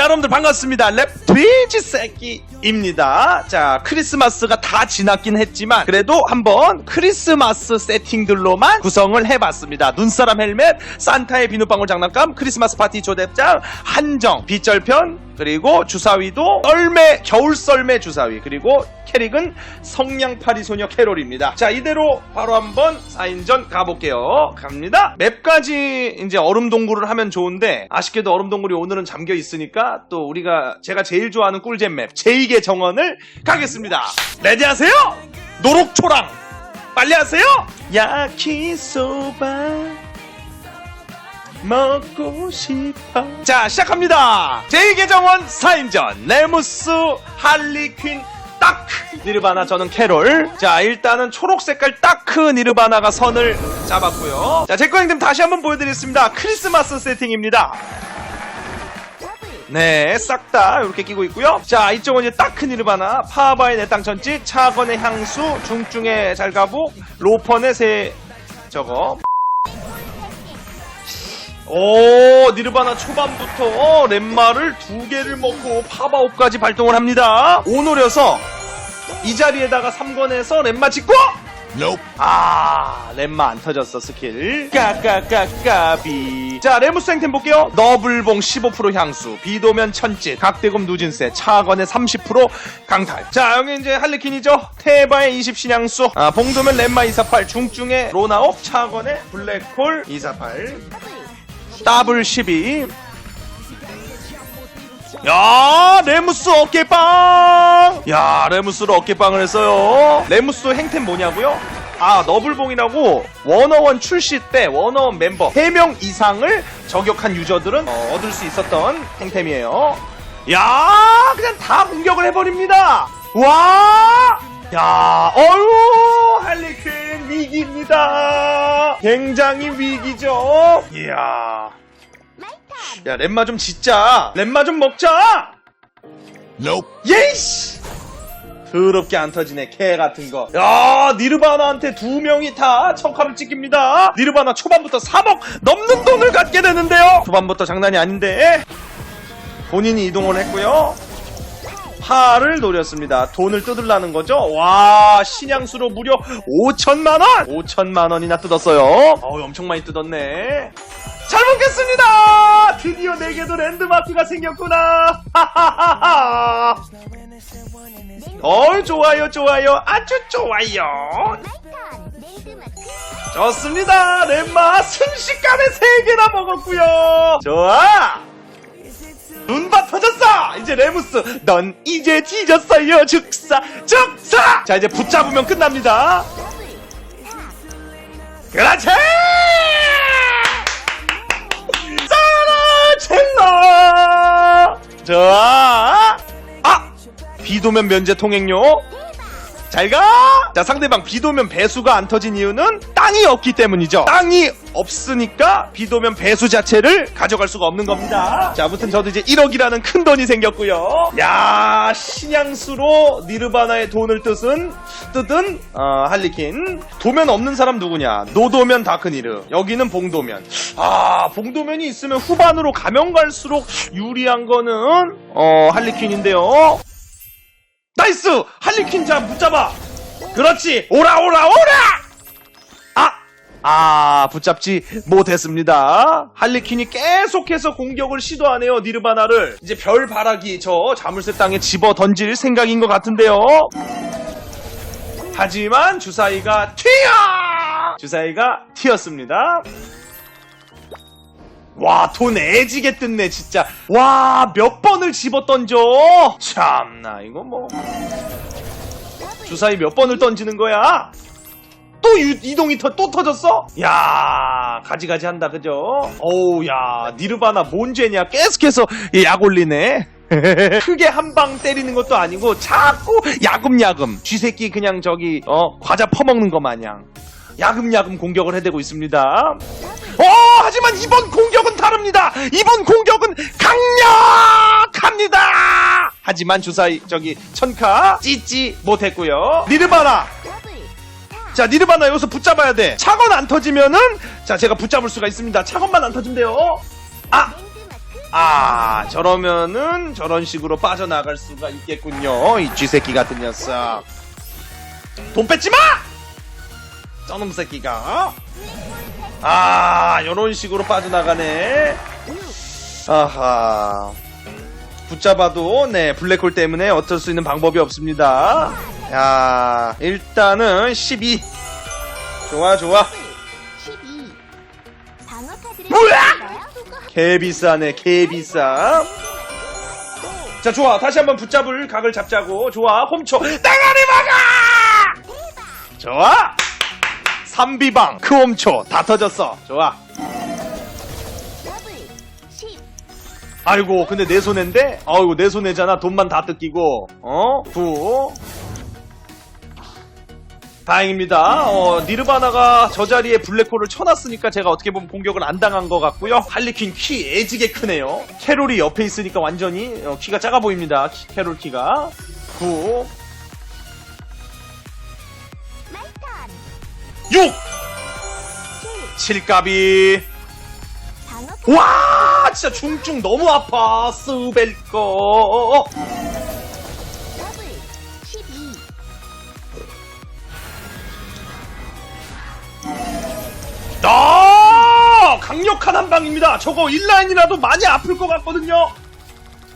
자, 여러분들 반갑습니다. 랩 돼지 새끼입니다. 자, 크리스마스가 다 지났긴 했지만 그래도 한번 크리스마스 세팅들로만 구성을 해봤습니다. 눈사람 헬멧, 산타의 비눗방울 장난감, 크리스마스 파티 조대장, 한정, 빗절편, 그리고 주사위도 썰매, 겨울 썰매 주사위, 그리고 캐릭은 성냥팔이 소녀 캐롤입니다. 자, 이대로 바로 한번 4인전 가볼게요. 갑니다. 맵까지 이제 얼음 동굴을 하면 좋은데, 아쉽게도 얼음 동굴이 오늘은 잠겨 있으니까, 또 우리가, 제가 제일 좋아하는 꿀잼 맵, 제2의 정원을 가겠습니다. 레디 하세요! 노록초랑! 빨리 하세요! 야키소바. 먹고 싶어. 자, 시작합니다. 제2계정원 4인전. 네무스, 할리퀸, 따크. 니르바나, 저는 캐롤. 자, 일단은 초록 색깔 따크 니르바나가 선을 잡았고요. 자, 제거 형님 다시 한번 보여드리겠습니다. 크리스마스 세팅입니다. 네, 싹 다 이렇게 끼고 있고요. 자, 이쪽은 이제 따크 니르바나, 파바의 내땅 천지, 차건의 향수, 중중의 잘가부, 로펀의 새, 저거, 오 니르바나 초반부터 어, 렘마를 두 개를 먹고 파바옵까지 발동을 합니다. 오 노려서 이 자리에다가 3권에서 렘마 찍고 아 렘마 안 터졌어 스킬. 까까까까비. 자 레무스 행 템 볼게요. 너블봉 15% 향수 비도면 천짓 각대금 누진세 차건의 30% 강탈. 자 여기 이제 할리퀸이죠? 테바의 20신향수. 아, 봉도면 렘마 248 중중의 로나옵 차건의 블랙홀 248 더블 12. 야, 레무스 어깨빵! 야, 레무스로 어깨빵을 했어요. 레무스 행템 뭐냐고요? 아, 너블봉이라고 워너원 출시 때 워너원 멤버 3명 이상을 저격한 유저들은 어, 얻을 수 있었던 행템이에요. 야, 그냥 다 공격을 해버립니다. 와! 야, 어유 할리퀸 위기입니다. 굉장히 위기죠. 이야. 야, 렘마 좀 짓자. 렘마 좀 먹자. 예이씨. 더럽게 안 터지네, 개 같은 거. 야, 니르바나한테 두 명이 다 척함을 찍힙니다. 니르바나 초반부터 3억 넘는 돈을 갖게 되는데요. 초반부터 장난이 아닌데. 본인이 이동을 했고요. 파를 노렸습니다. 돈을 뜯으려는 거죠? 와, 신양수로 무려 5천만원! 5천만원이나 뜯었어요. 어우, 엄청 많이 뜯었네. 잘 먹겠습니다! 드디어 내게도 랜드마크가 생겼구나! 하하하하! 어, 좋아요, 좋아요. 아주 좋아요. 좋습니다. 렘마 순식간에 3개나 먹었고요 좋아! 눈밭 터졌어! 이제 레무스, 넌 이제 뒤졌어요, 죽사, 죽사! 자, 이제 붙잡으면 끝납니다. 그렇지! 첼로! 좋아! 아! 비도면 면제 통행료? 잘 가! 자, 상대방 비도면 배수가 안 터진 이유는 땅이 없기 때문이죠. 땅이 없으니까 비도면 배수 자체를 가져갈 수가 없는 겁니다. 자, 아무튼 저도 이제 1억이라는 큰 돈이 생겼고요. 야, 신양수로 니르바나의 돈을 뜻은 뜯은 어, 할리퀸. 도면 없는 사람 누구냐? 노도면 다크니르. 여기는 봉도면. 아, 봉도면이 있으면 후반으로 가면 갈수록 유리한 거는 어, 할리퀸인데요. 나이스! 할리퀸 자 붙잡아! 그렇지! 오라 오라 오라! 아! 아 붙잡지 못했습니다. 할리퀸이 계속해서 공격을 시도하네요. 니르바나를 이제 별 바라기 저 자물쇠 땅에 집어 던질 생각인 것 같은데요. 하지만 주사위가 튀어! 주사위가 튀었습니다. 와, 돈 애지게 뜯네, 진짜. 와, 몇 번을 집어 던져? 참나, 이거 뭐. 주사위 몇 번을 던지는 거야? 또 유- 이동이 터, 또 터졌어? 야 가지가지 한다, 그죠? 어우, 야, 니르바나 뭔 죄냐? 계속해서 이약 올리네. 크게 한 방 때리는 것도 아니고 자꾸 야금야금 쥐새끼 그냥 저기 어 과자 퍼먹는 거 마냥 야금야금 공격을 해대고 있습니다. 어, 하지만 이번 공 격은 다릅니다. 이번 공격은 강력합니다. 하지만 주사위 저기 천카 찢지 못했고요. 니르바나. 자, 니르바나 여기서 붙잡아야 돼. 차건 안 터지면은 자, 제가 붙잡을 수가 있습니다. 차건만 안 터진대요. 아, 아 저러면은 저런 식으로 빠져나갈 수가 있겠군요 이 쥐새끼 같은 녀석 돈 뺏지 마 저놈 새끼가 아 요런 식으로 빠져나가네. 아하. 붙잡아도 네 블랙홀 때문에 어쩔 수 있는 방법이 없습니다. 야 일단은 12 좋아 좋아. 12. 방어 카드를 뭐야? 개비싸네 개비싸. 자 좋아. 다시 한번 붙잡을 각을 잡자고. 좋아. 홈초. 땅아리 막아! 좋아 3비방 그 홈초 다 터졌어 좋아 더블 10. 아이고 근데 내 손해인데 아이고 내 손해잖아 돈만 다 뜯기고 어? 9 다행입니다. 어, 니르바나가 저 자리에 블랙홀을 쳐놨으니까 제가 어떻게 보면 공격을 안 당한 것 같고요. 할리퀸 키 애지게 크네요. 캐롤이 옆에 있으니까 완전히 어, 키가 작아 보입니다. 키- 캐롤 키가 9 6 7. 7까비 방어 카드 와 진짜 중증 너무 아파 스벨 거 더블 12. 아 강력한 한 방입니다. 저거 1라인이라도 많이 아플 것 같거든요.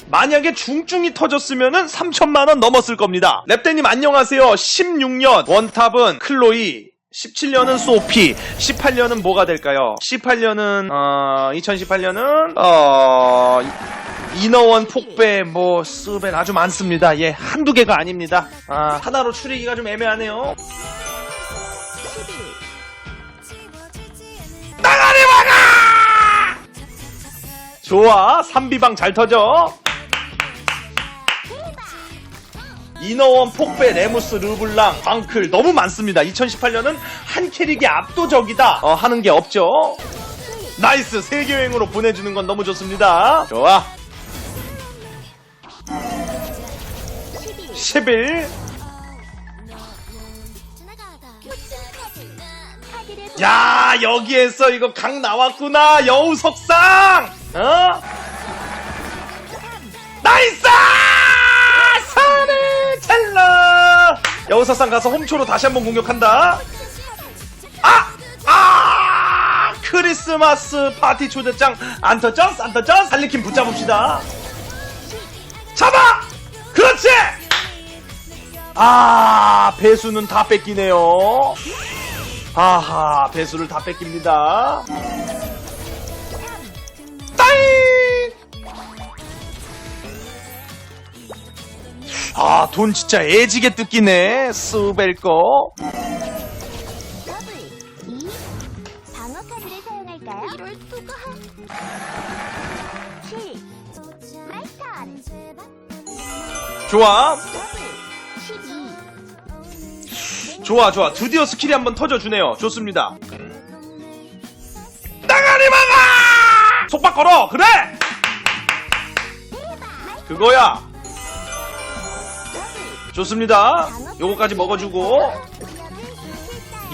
만약에 중증이 터졌으면은 3천만 원 넘었을 겁니다. 랩대님 안녕하세요. 16년 원탑은 클로이 17년은 소피, 18년은 뭐가 될까요? 18년은 어 2018년은 어 인어원 폭배 뭐 스벤 아주 많습니다. 예, 한두 개가 아닙니다. 아, 하나로 추리기가 좀 애매하네요. 11. 땅아리 막아! 좋아, 3비방 잘 터져. 이너원, 폭배, 레무스, 르블랑, 방클 너무 많습니다. 2018년은 한 캐릭이 압도적이다. 어, 하는 게 없죠. 나이스, 세계여행으로 보내주는 건 너무 좋습니다. 좋아. 11. 11. 카드를 야, 여기에서 이거 강 나왔구나. 여우 석상. 어? 여우 석상 가서 홈초로 다시 한번 공격한다. 아! 아! 크리스마스 파티 초대장 안 터져? 안 터져? 살리킨 붙잡읍시다. 잡아! 그렇지! 아, 배수는 다 뺏기네요. 아하, 배수를 다 뺏깁니다. 아, 돈 진짜 애지게 뜯기네. 스벨 거. 더블 2. 방어 카드를 사용할까요? 이럴 수가. 7. 마이 턴. 좋아. 더블 12. 좋아, 좋아. 드디어 스킬이 한번 터져주네요. 좋습니다. 땅아리 막아! 속박 걸어! 그래! 그거야. 좋습니다. 요거까지 먹어주고.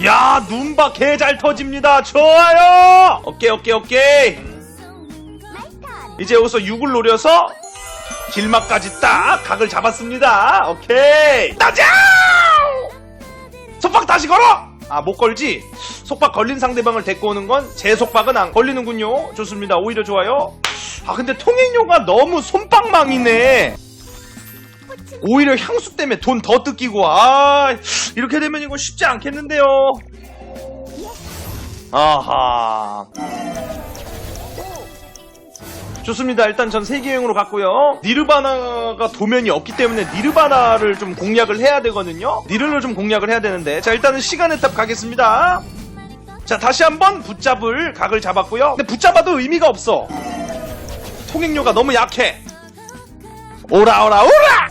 야, 눈봐 개잘 터집니다. 좋아요! 오케이, 오케이, 오케이. 이제 여기서 6을 노려서 길막까지 딱 각을 잡았습니다. 오케이. 나자! 속박 다시 걸어! 아, 못 걸지? 속박 걸린 상대방을 데리고 오는 건 제 속박은 안 걸리는군요. 좋습니다. 오히려 좋아요. 아, 근데 통행료가 너무 손방망이네. 오히려 향수 때문에 돈 더 뜯기고, 아, 이렇게 되면 이거 쉽지 않겠는데요. 아하. 좋습니다. 일단 전 세계여행으로 갔고요. 니르바나가 도면이 없기 때문에 니르바나를 좀 공략을 해야 되거든요. 니르를 좀 공략을 해야 되는데. 자, 일단은 시간의 탑 가겠습니다. 자, 다시 한번 붙잡을 각을 잡았고요. 근데 붙잡아도 의미가 없어. 통행료가 너무 약해. 오라, 오라, 오라!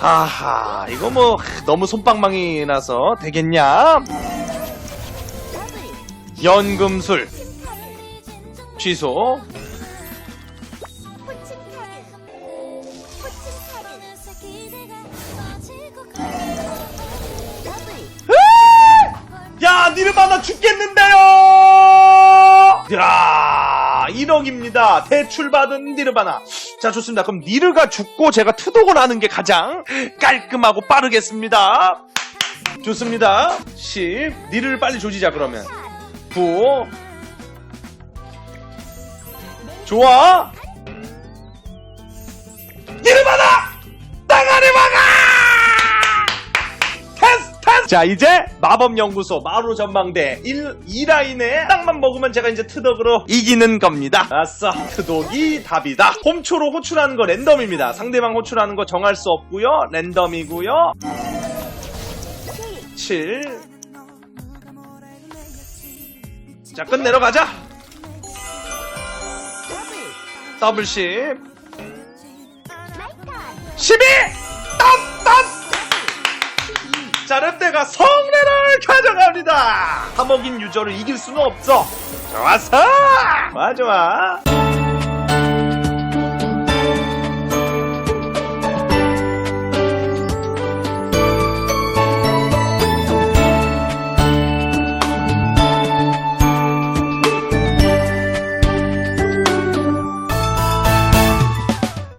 하하, 이거 뭐, 너무 손방망이 나서 되겠냐? 연금술. 취소. 야, 니르바나 죽겠는데요! 야, 1억입니다. 대출받은 니르바나. 자, 좋습니다. 그럼 니르가 죽고 제가 투독을 하는 게 가장 깔끔하고 빠르겠습니다. 좋습니다. 10. 니르를 빨리 조지자, 그러면. 9. 좋아. 니르바나! 땅아리 막아! 테스트, 테스트! 자, 이제 마법연구소 마루 전망대 1, 2라인에 땅만 먹으면 제가 이제 트덕으로 이기는 겁니다. 아싸, 트독이 답이다. 홈초로 호출하는 거 랜덤입니다. 상대방 호출하는 거 정할 수 없고요 랜덤이고요 7. 자, 끝내러 가자. 더블 10. 마이턴 12! 자, 롯데가 성내를 가져갑니다! 3억인 유저를 이길 수는 없어! 좋았어! 좋아.